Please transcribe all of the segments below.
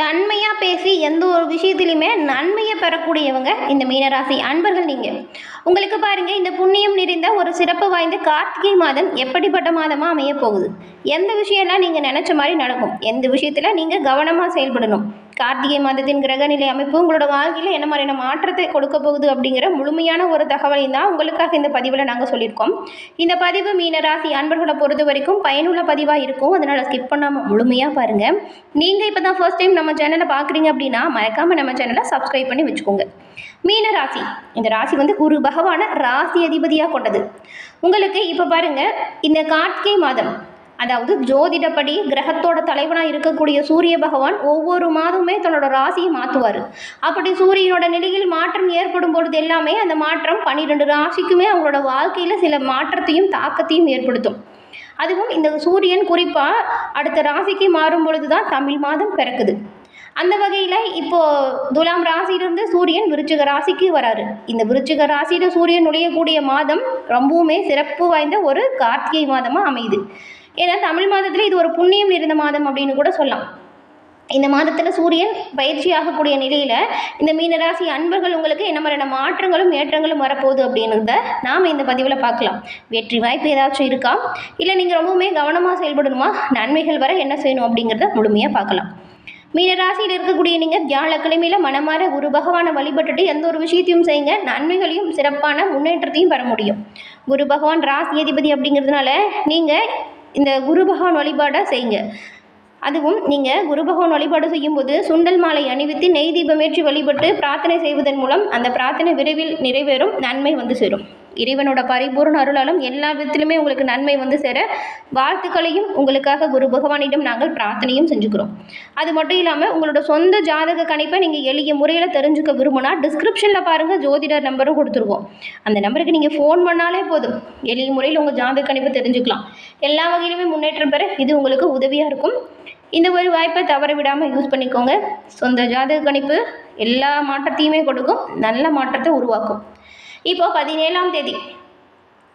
தன்மையாக பேசி எந்த ஒரு விஷயத்துலையுமே நன்மையை பெறக்கூடியவங்க இந்த மீனராசி அன்பர்கள் நீங்கள் உங்களுக்கு பாருங்கள் இந்த புண்ணியம் நிறைந்த ஒரு சிறப்பு வாய்ந்த கார்த்திகை மாதம் எப்படிப்பட்ட மாதமாக அமைய போகுது? எந்த விஷயம்லாம் நீங்கள் நினச்ச மாதிரி நடக்கும்? எந்த விஷயத்தில் நீங்கள் கவனமாக செயல்படணும்? கார்த்திகை மாதத்தின் கிரகநிலை அமைப்பு உங்களோட வாழ்க்கையில் என்ன மாதிரியான மாற்றத்தை கொடுக்க போகுது அப்படிங்கிற முழுமையான ஒரு தகவலையும் தான் உங்களுக்காக இந்த பதிவில் நாங்கள் சொல்லியிருக்கோம். இந்த பதிவு மீனராசி அன்பர்களை பொறுத்த வரைக்கும் பயனுள்ள பதிவாக இருக்கும். அதனால் ஸ்கிப் பண்ணாமல் முழுமையாக பாருங்கள் நீங்கள் இப்போ தான் ஃபர்ஸ்ட் டைம் நம்ம சேனலை பார்க்குறீங்க அப்படின்னா மறக்காமல் நம்ம சேனலை சப்ஸ்கிரைப் பண்ணி வச்சுக்கோங்க. மீன ராசி. இந்த ராசி வந்து குரு பகவான ராசி அதிபதியாக கொண்டது. உங்களுக்கு இப்போ பாருங்கள் இந்த கார்த்திகை மாதம் அதாவது ஜோதிடப்படி கிரகத்தோட தலைவனாக இருக்கக்கூடிய சூரிய பகவான் ஒவ்வொரு மாதமுமே தன்னோட ராசியை மாற்றுவார் அப்படி சூரியனோட நிலையில் மாற்றம் ஏற்படும் பொழுது எல்லாமே அந்த மாற்றம் பன்னிரெண்டு ராசிக்குமே அவங்களோட வாழ்க்கையில் சில மாற்றத்தையும் தாக்கத்தையும் ஏற்படுத்தும். அதுவும் இந்த சூரியன் குறிப்பாக அடுத்த ராசிக்கு மாறும் பொழுது தான் தமிழ் மாதம் பிறக்குது. அந்த வகையில் இப்போது துலாம் ராசியிலிருந்து சூரியன் விருச்சிக ராசிக்கு வராரு. இந்த விருச்சிக ராசியில் சூரியன் நுழையக்கூடிய மாதம் ரொம்பவுமே சிறப்பு வாய்ந்த ஒரு கார்த்திகை மாதமாக அமையுது. ஏன்னா தமிழ் மாதத்தில் இது ஒரு புண்ணியம் நிறைந்த மாதம் அப்படின்னு கூட சொல்லலாம். இந்த மாதத்தில் சூரியன் பயிற்சி ஆகக்கூடிய நிலையில் இந்த மீனராசி அன்பர்கள் உங்களுக்கு என்ன மாதிரியான மாற்றங்களும் ஏற்றங்களும் வரப்போகுது அப்படின்றத நாம் இந்த பதிவில் பார்க்கலாம். வெற்றி வாய்ப்பு ஏதாச்சும் இருக்கா? இல்லை நீங்கள் ரொம்பவுமே கவனமாக செயல்படணுமா? நன்மைகள் வர என்ன செய்யணும் அப்படிங்கிறத முழுமையாக பார்க்கலாம். மீனராசியில் இருக்கக்கூடிய நீங்கள் வியாழக்கிழமையில் மனமாற குரு பகவானை வழிபட்டுட்டு எந்த ஒரு விஷயத்தையும் செய்யுங்க. நன்மைகளையும் சிறப்பான முன்னேற்றத்தையும் பெற முடியும். குரு பகவான் ராசி அதிபதி அப்படிங்கிறதுனால நீங்கள் இந்த குரு பகவான் வழிபாடாக செய்யுங்க. அதுவும் நீங்கள் குரு பகவான் வழிபாடு செய்யும்போது சுண்டல் மாலை அணிவித்து நெய் தீபமேற்றி வழிபட்டு பிரார்த்தனை செய்வதன் மூலம் அந்த பிரார்த்தனை விரைவில் நிறைவேறும் நன்மை வந்து சேரும். இறைவனோட பரிபூர்ண அருளாலும் எல்லா விதத்திலுமே உங்களுக்கு நன்மை வந்து சேர வாழ்த்துக்களையும் உங்களுக்காக குரு பகவானிடம் நாங்கள் பிரார்த்தனையும் செஞ்சுக்கிறோம். அது மட்டும் இல்லாமல் உங்களோட சொந்த ஜாதக கணிப்பை நீங்கள் எளிய முறையில் தெரிஞ்சுக்க விரும்புனா டிஸ்கிரிப்ஷனில் பாருங்கள் ஜோதிடர் நம்பரும் கொடுத்துருவோம். அந்த நம்பருக்கு நீங்கள் ஃபோன் பண்ணாலே போதும். எளிய முறையில் உங்கள் ஜாதக கணிப்பை தெரிஞ்சுக்கலாம். எல்லா வகையிலுமே முன்னேற்றம் பெற இது உங்களுக்கு உதவியாக இருக்கும். இந்த ஒரு வாய்ப்பை தவற விடாமல் யூஸ் பண்ணிக்கோங்க. சொந்த ஜாதக கணிப்பு எல்லா மாற்றத்தையுமே கொடுக்கும். நல்ல மாற்றத்தை உருவாக்கும். இப்போ பதினேழாம் தேதி.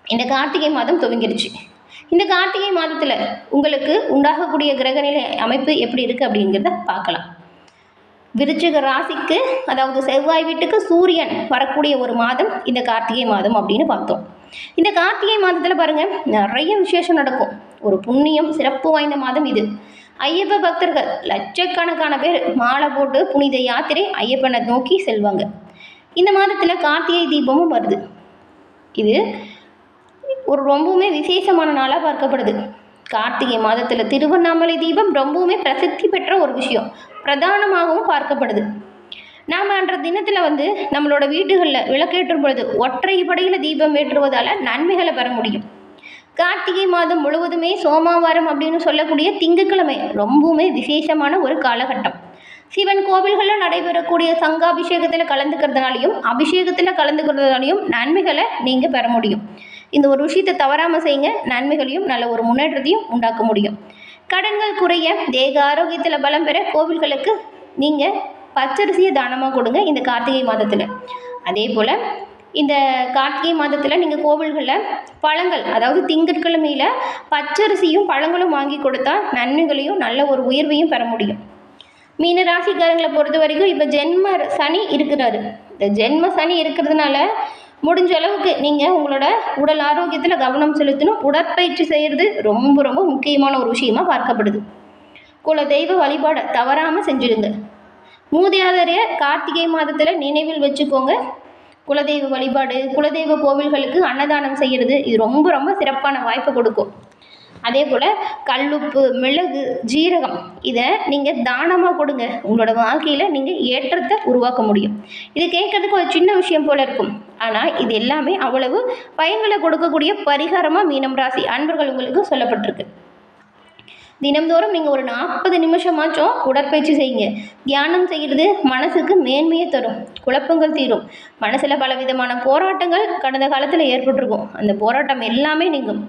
இந்த கார்த்திகை மாதம் துவங்கிருச்சு. இந்த கார்த்திகை மாதத்தில் உங்களுக்கு உண்டாகக்கூடிய கிரகநிலை அமைப்பு எப்படி இருக்குது அப்படிங்கிறத பார்க்கலாம். விருச்சிக ராசிக்கு அதாவது செவ்வாய் வீட்டுக்கு சூரியன் வரக்கூடிய ஒரு மாதம் இந்த கார்த்திகை மாதம் அப்படின்னு பார்த்தோம். இந்த கார்த்திகை மாதத்தில் பாருங்கள் நிறைய விசேஷம் நடக்கும். ஒரு புண்ணியம் சிறப்பு வாய்ந்த மாதம் இது. ஐயப்ப பக்தர்கள் லட்சக்கணக்கான பேர் மாலை போட்டு புனித யாத்திரை ஐயப்பனை நோக்கி செல்வாங்க. இந்த மாதத்தில் கார்த்திகை தீபமும் வருது. இது ஒரு ரொம்பவுமே விசேஷமான நாளாக பார்க்கப்படுது. கார்த்திகை மாதத்தில் திருவண்ணாமலை தீபம் ரொம்பவுமே பிரசித்தி பெற்ற ஒரு விஷயம். பிரதானமாகவும் பார்க்கப்படுது. நாம் அன்ற தினத்தில் வந்து நம்மளோட வீடுகளில் விளக்கேற்றும் பொழுது ஒற்றை படையில் தீபம் ஏற்றுவதால் நன்மைகளை பெற முடியும். கார்த்திகை மாதம் முழுவதுமே சோமாவாரம் அப்படின்னு சொல்லக்கூடிய திங்கட்கிழமை ரொம்பவுமே விசேஷமான ஒரு காலகட்டம். சிவன் கோவில்களில் நடைபெறக்கூடிய சங்காபிஷேகத்தில் கலந்துக்கிறதுனாலையும் அபிஷேகத்தில் கலந்துக்கிறதுனாலையும் நன்மைகளை நீங்கள் பெற முடியும். இந்த ஒரு விஷயத்தை தவறாமல் செய்யுங்க. நன்மைகளையும் நல்ல ஒரு முன்னேற்றத்தையும் உண்டாக்க முடியும். கடன்கள் குறைய தேக ஆரோக்கியத்தில் பலம் பெற கோவில்களுக்கு நீங்கள் பச்சரிசியை தானமாக கொடுங்க இந்த கார்த்திகை மாதத்தில். அதே போல் இந்த கார்த்திகை மாதத்தில் நீங்கள் கோவில்களில் பழங்கள் அதாவது திங்கட்கிழமையில் பச்சரிசியும் பழங்களும் வாங்கி கொடுத்தா நன்மைகளையும் நல்ல ஒரு உயர்வையும் பெற முடியும். மீன ராசிக்காரங்களை பொறுத்த வரைக்கும் இப்போ ஜென்ம சனி இருக்கிறாரு. இந்த ஜென்ம சனி இருக்கிறதுனால முடிஞ்ச அளவுக்கு நீங்கள் உங்களோட உடல் ஆரோக்கியத்தில் கவனம் செலுத்தணும். உடற்பயிற்சி செய்கிறது ரொம்ப ரொம்ப முக்கியமான ஒரு விஷயமாக பார்க்கப்படுது. குல தெய்வ வழிபாடை தவறாமல் செஞ்சிடுங்க. மூதியாதரைய கார்த்திகை மாதத்தில் நினைவில் வச்சுக்கோங்க. குலதெய்வ வழிபாடு குலதெய்வ கோவில்களுக்கு அன்னதானம் செய்கிறது இது ரொம்ப ரொம்ப சிறப்பான வாய்ப்பு கொடுக்கும். அதே போல் கல்லுப்பு மிளகு ஜீரகம் இதை நீங்கள் தானமாக கொடுங்க. உங்களோட வாழ்க்கையில் நீங்கள் ஏற்றத்தை உருவாக்க முடியும். இது கேட்கறதுக்கு ஒரு சின்ன விஷயம் போல் இருக்கும். ஆனால் இது எல்லாமே அவ்வளவு பயன்களை கொடுக்கக்கூடிய பரிகாரமாக மீனம் ராசி அன்பர்கள் உங்களுக்கு சொல்லப்பட்டிருக்கு. தினம்தோறும் நீங்கள் ஒரு நாற்பது நிமிஷமாச்சும் உடற்பயிற்சி செய்யுங்க. தியானம் செய்கிறது மனசுக்கு மேன்மையை தரும். குழப்பங்கள் தீரும். மனசில் பலவிதமான போராட்டங்கள் கடந்த காலத்தில் ஏற்பட்டிருக்கும். அந்த போராட்டம் எல்லாமே நீங்கும்.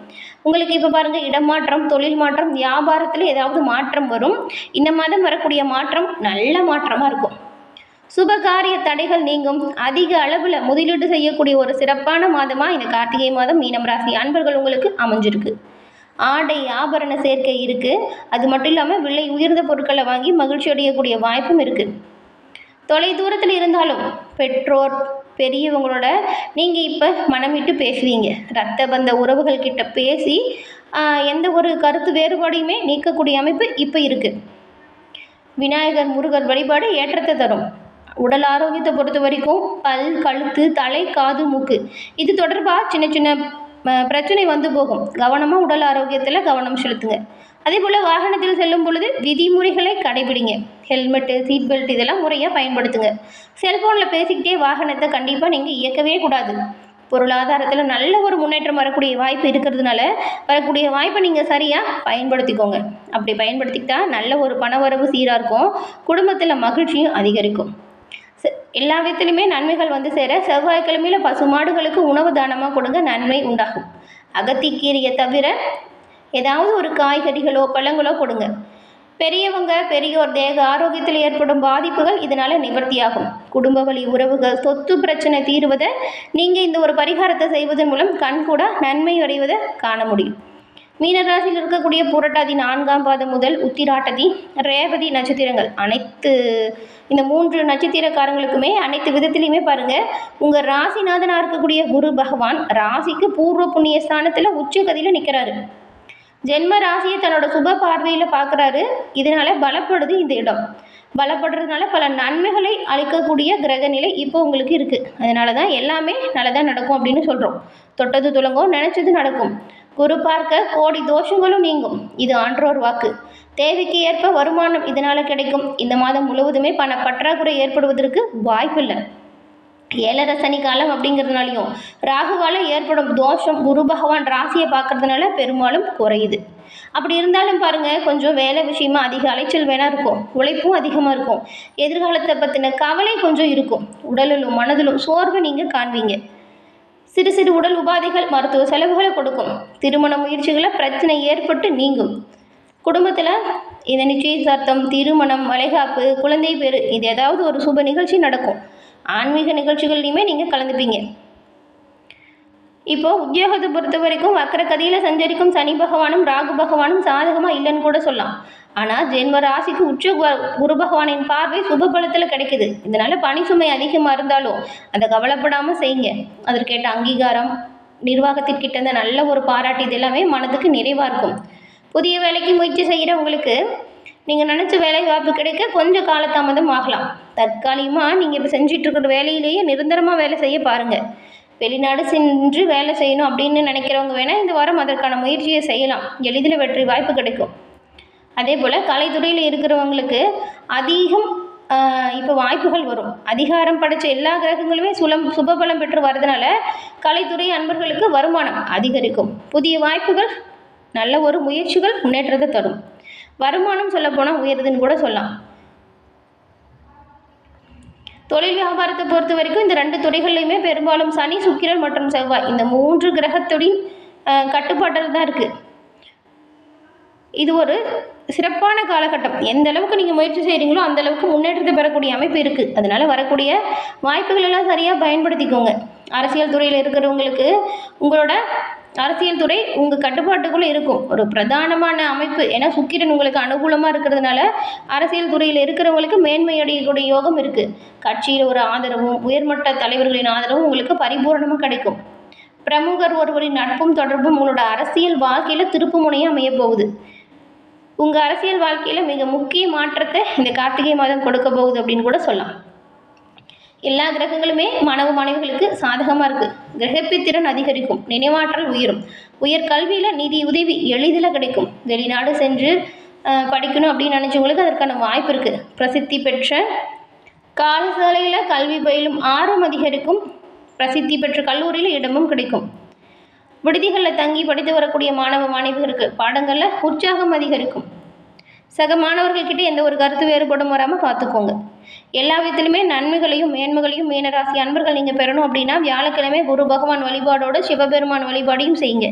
உங்களுக்கு இப்போ பாருங்கள் இடமாற்றம் தொழில் மாற்றம் வியாபாரத்தில் ஏதாவது மாற்றம் வரும். இந்த மாதம் வரக்கூடிய மாற்றம் நல்ல மாற்றமாக இருக்கும். சுபகாரிய தடைகள் நீங்கும். அதிக அளவில் முதலீடு செய்யக்கூடிய ஒரு சிறப்பான மாதமாக இந்த கார்த்திகை மாதம் மீனம் ராசி அன்பர்கள் உங்களுக்கு அமைஞ்சிருக்கு. ஆடை ஆபரண சேர்க்கை இருக்குது அது மட்டும் இல்லாமல் விலை உயர்ந்த பொருட்களை வாங்கி மகிழ்ச்சி அடையக்கூடிய வாய்ப்பும் இருக்குது தொலை தூரத்தில் இருந்தாலும் பெற்றோர் பெரியவங்களோட நீங்கள் இப்போ மனம் விட்டு பேசுவீங்க. ரத்த பந்த உறவுகள் கிட்ட பேசி எந்த ஒரு கருத்து வேறுபாடையுமே நீக்கக்கூடிய அமைப்பு இப்போ இருக்குது விநாயகர் முருகர் வழிபாடு ஏற்றத்தை தரும். உடல் ஆரோக்கியத்தை பொறுத்த வரைக்கும் பல் கழுத்து தலை காது மூக்கு. இது தொடர்பாக சின்ன சின்ன பிரச்சனை வந்து போகும். கவனமாக உடல் ஆரோக்கியத்தில் கவனம் செலுத்துங்க. அதே போல் வாகனத்தில் செல்லும் பொழுது விதிமுறைகளை கடைபிடிங்க. ஹெல்மெட்டு சீட் பெல்ட் இதெல்லாம் முறையாக பயன்படுத்துங்க. செல்ஃபோனில் பேசிக்கிட்டே வாகனத்தை கண்டிப்பாக நீங்கள் இயக்கவே கூடாது. பொருளாதாரத்தில் நல்ல ஒரு முன்னேற்றம் வரக்கூடிய வாய்ப்பு இருக்கிறதுனால வரக்கூடிய வாய்ப்பை நீங்கள் சரியாக பயன்படுத்திக்கோங்க. அப்படி பயன்படுத்திக்கிட்டால் நல்ல ஒரு பணவரவு சீராக இருக்கும். குடும்பத்தில் மகிழ்ச்சியும் அதிகரிக்கும். எல்லா விதத்துலையுமே நன்மைகள் வந்து சேர செவ்வாய்க்கிழமையில் பசுமாடுகளுக்கு உணவு தானமாக கொடுங்க நன்மை உண்டாகும். அகத்திக்கீரையை தவிர ஏதாவது ஒரு காய்கறிகளோ பழங்களோ கொடுங்க. பெரியவங்க பெரியோர் தேக ஆரோக்கியத்தில் ஏற்படும் பாதிப்புகள் இதனால் நிவர்த்தியாகும். குடும்ப வழி உறவுகள் சொத்து பிரச்சனை தீருவதை நீங்கள் இந்த ஒரு பரிகாரத்தை செய்வதன் மூலம் கண்கூட நன்மை அடைவதை காண முடியும். மீனராசியில் இருக்கக்கூடிய புரட்டாதி நான்காம் பாதம் முதல் உத்திராட்டதி ரேவதி நட்சத்திரங்கள். அனைத்து இந்த மூன்று நட்சத்திரக்காரங்களுக்குமே அனைத்து விதத்திலையுமே பாருங்கள் உங்கள் ராசிநாதனாக இருக்கக்கூடிய குரு பகவான் ராசிக்கு பூர்வ புண்ணிய ஸ்தானத்தில் உச்சகதியில் நிற்கிறாரு ஜென்ம ராசியை தன்னோட சுப பார்வையில் பார்க்குறாரு இதனால் பலப்படுது இந்த இடம். பலப்படுறதுனால பல நன்மைகளை அளிக்கக்கூடிய கிரக நிலை இப்போ உங்களுக்கு இருக்குது அதனால தான் எல்லாமே நல்லதாக நடக்கும் அப்படின்னு சொல்கிறோம் தொட்டது துலங்கும் நினச்சது நடக்கும். குரு பார்க்க கோடி தோஷங்களும் நீங்கும். இது ஆன்றோர் வாக்கு. தேவைக்கு ஏற்ப வருமானம் இதனால் கிடைக்கும். இந்த மாதம் முழுவதுமே பண பற்றாக்குறை ஏற்படுவதற்கு வாய்ப்பில்லை. ஏழரை சனி காலம் அப்படிங்கிறதுனாலையும் ராகுவால் ஏற்படும் தோஷம் குரு பகவான் ராசியை பார்க்கறதுனால பெரும்பாலும் குறையுது. அப்படி இருந்தாலும் பாருங்கள் கொஞ்சம் வேலை விஷயமா அதிக அலைச்சல் வேணா இருக்கும். உழைப்பும் அதிகமாக இருக்கும். எதிர்காலத்தை பற்றின கவலை கொஞ்சம் இருக்கும். உடலிலும் மனதிலும் சோர்வை நீங்கள் காண்பீங்க. சிறு சிறு உடல் உபாதைகள் மருத்துவ செலவுகளை கொடுக்கும். திருமண முயற்சிகளை பிரச்சனை ஏற்பட்டு நீங்கும். குடும்பத்தில் இந்த நிச்சயதார்த்தம் திருமணம் வளைகாப்பு குழந்தை பேரு இது ஏதாவது ஒரு சுப நிகழ்ச்சி நடக்கும். ஆன்மீக நிகழ்ச்சிகள்லையுமே நீங்கள் கலந்துப்பீங்க. இப்போ உத்தியோகத்தை பொறுத்த வரைக்கும் வக்கர கதியில் சஞ்சரிக்கும் சனி பகவானும் ராகு பகவானும் சாதகமாக இல்லைன்னு கூட சொல்லலாம். ஆனால் ஜென்ம ராசிக்கு உச்ச கு- குரு பகவானின் பார்வை சுப பலத்தில் கிடைக்குது. இதனால பனி சுமை அதிகமாக இருந்தாலும் அதை கவலைப்படாமல் செய்யுங்க. அதற்கேட்ட அங்கீகாரம் நிர்வாகத்திற்கிட்ட இருந்த நல்ல ஒரு பாராட்டு இது எல்லாமே மனதுக்கு நிறைவாக இருக்கும். புதிய வேலைக்கு முயற்சி செய்கிறவங்களுக்கு நீங்கள் நினச்ச வேலை வாய்ப்பு கிடைக்க கொஞ்சம் காலதாமதம் ஆகலாம். தற்காலிகமாக நீங்கள் இப்போ செஞ்சிட்ருக்கிற வேலையிலேயே நிரந்தரமாக வேலை செய்ய பாருங்கள் வெளிநாடு சென்று வேலை செய்யணும் அப்படின்னு நினைக்கிறவங்க வேணால் இந்த வாரம் அதற்கான முயற்சியை செய்யலாம். எளிதில் வெற்றி வாய்ப்பு கிடைக்கும். அதே போல் கலைத்துறையில் இருக்கிறவங்களுக்கு அதிகம் இப்போ வாய்ப்புகள் வரும். அதிகாரம் படைச்ச எல்லா கிரகங்களுமே சுலம் சுபபலம் பெற்று வரதுனால கலைத்துறை அன்பர்களுக்கு வருமானம் அதிகரிக்கும். புதிய வாய்ப்புகள் நல்ல ஒரு முயற்சிகள் முன்னேற்றத்தை தரும். வருமானம் சொல்லப்போனால் உயருதுன்னு கூட சொல்லலாம். தொழில் வியாபாரத்தை பொறுத்த வரைக்கும் இந்த ரெண்டு துறைகள்லையுமே பெரும்பாலும் சனி சுக்கிரன் மற்றும் செவ்வாய். இந்த மூன்று கிரகத்துடன் கட்டுப்பாட்டில் தான் இருக்குது இது ஒரு சிறப்பான காலகட்டம். எந்த அளவுக்கு நீங்கள் முயற்சி செய்கிறீங்களோ அந்த அளவுக்கு முன்னேற்றத்தை பெறக்கூடிய அமைப்பு இருக்குது அதனால் வரக்கூடிய வாய்ப்புகள் எல்லாம் சரியாக பயன்படுத்திக்கோங்க. அரசியல் துறையில் இருக்கிறவங்களுக்கு உங்களோட அரசியல் துறை உங்கள் கட்டுப்பாட்டுக்குள்ளே இருக்கும். ஒரு பிரதானமான அமைப்பு. ஏன்னா சுக்கிரன் உங்களுக்கு அனுகூலமாக இருக்கிறதுனால அரசியல் துறையில் இருக்கிறவங்களுக்கு மேன்மையடையக்கூடிய யோகம் இருக்குது கட்சியில் ஒரு ஆதரவும் உயர்மட்ட தலைவர்களின் ஆதரவும் உங்களுக்கு பரிபூரணமாக கிடைக்கும். பிரமுகர் ஒருவரின் நட்பும் தொடர்பும் உங்களோட அரசியல் வாழ்க்கையில் திருப்பு முனையாக அமையப்போகுது உங்கள் அரசியல் வாழ்க்கையில் மிக முக்கிய மாற்றத்தை இந்த கார்த்திகை மாதம் கொடுக்க போகுது அப்படின்னு கூட சொல்லலாம். எல்லா கிரகங்களுமே மாணவ மாணவிகளுக்கு சாதகமாக இருக்குது கிரகப்பித்திறன் அதிகரிக்கும். நினைவாற்றல் உயரும். உயர் கல்வியில் நிதி உதவி எளிதில் கிடைக்கும். வெளிநாடு சென்று படிக்கணும் அப்படின்னு நினச்சவங்களுக்கு அதற்கான வாய்ப்பு இருக்குது பிரசித்தி பெற்ற காலசாலையில் கல்வி பயிலும் ஆர்வம் அதிகரிக்கும். பிரசித்தி பெற்ற கல்லூரியில் இடமும் கிடைக்கும். விடுதிகளில் தங்கி படித்து வரக்கூடிய மாணவ மாணவிகளுக்கு பாடங்களில் உற்சாகம் அதிகரிக்கும். சக மாணவர்கள்கிட்ட எந்த ஒரு கருத்து வேறுபாடும் வராமல் பார்த்துக்கோங்க எல்லா விதத்துலையுமே நன்மைகளையும் மேன்மைகளையும் மீனராசி அன்பர்கள் நீங்கள் பெறணும் அப்படின்னா வியாழக்கிழமை குரு பகவான் வழிபாடோடு சிவபெருமான் வழிபாடையும் செய்யுங்க.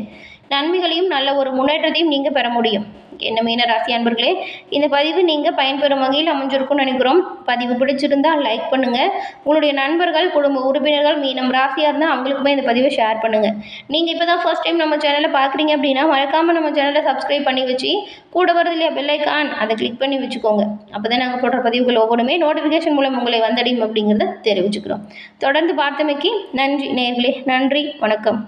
நன்மைகளையும் நல்ல ஒரு முன்னேற்றத்தையும் நீங்கள் பெற முடியும். என்ன மீன ராசி அன்பர்களே இந்த பதிவு நீங்கள் பயன்பெறும் வகையில் அமைஞ்சிருக்கும்னு நினைக்கிறோம். பதிவு பிடிச்சிருந்தால் லைக் பண்ணுங்கள் உங்களுடைய நண்பர்கள் குடும்ப உறுப்பினர்கள் மீனம் ராசியாக இருந்தால் அவங்களுக்குமே இந்த பதிவை ஷேர் பண்ணுங்கள் நீங்கள் இப்போ தான் ஃபர்ஸ்ட் டைம் நம்ம சேனலை பார்க்குறீங்க அப்படின்னா மறக்காமல் நம்ம சேனலை சப்ஸ்கிரைப் பண்ணி வச்சு கூட வரது இல்லையா பெல்லைக்கான் அதை கிளிக் பண்ணி வச்சுக்கோங்க. அப்போ தான் நாங்கள் போடுற பதிவுகள் ஒவ்வொன்றுமே நோட்டிஃபிகேஷன் மூலம் உங்களை வந்தடையும் அப்படிங்கிறத தெரிவிச்சுக்கிறோம். தொடர்ந்து பார்த்தமைக்கு நன்றி நேர்களே நன்றி வணக்கம்.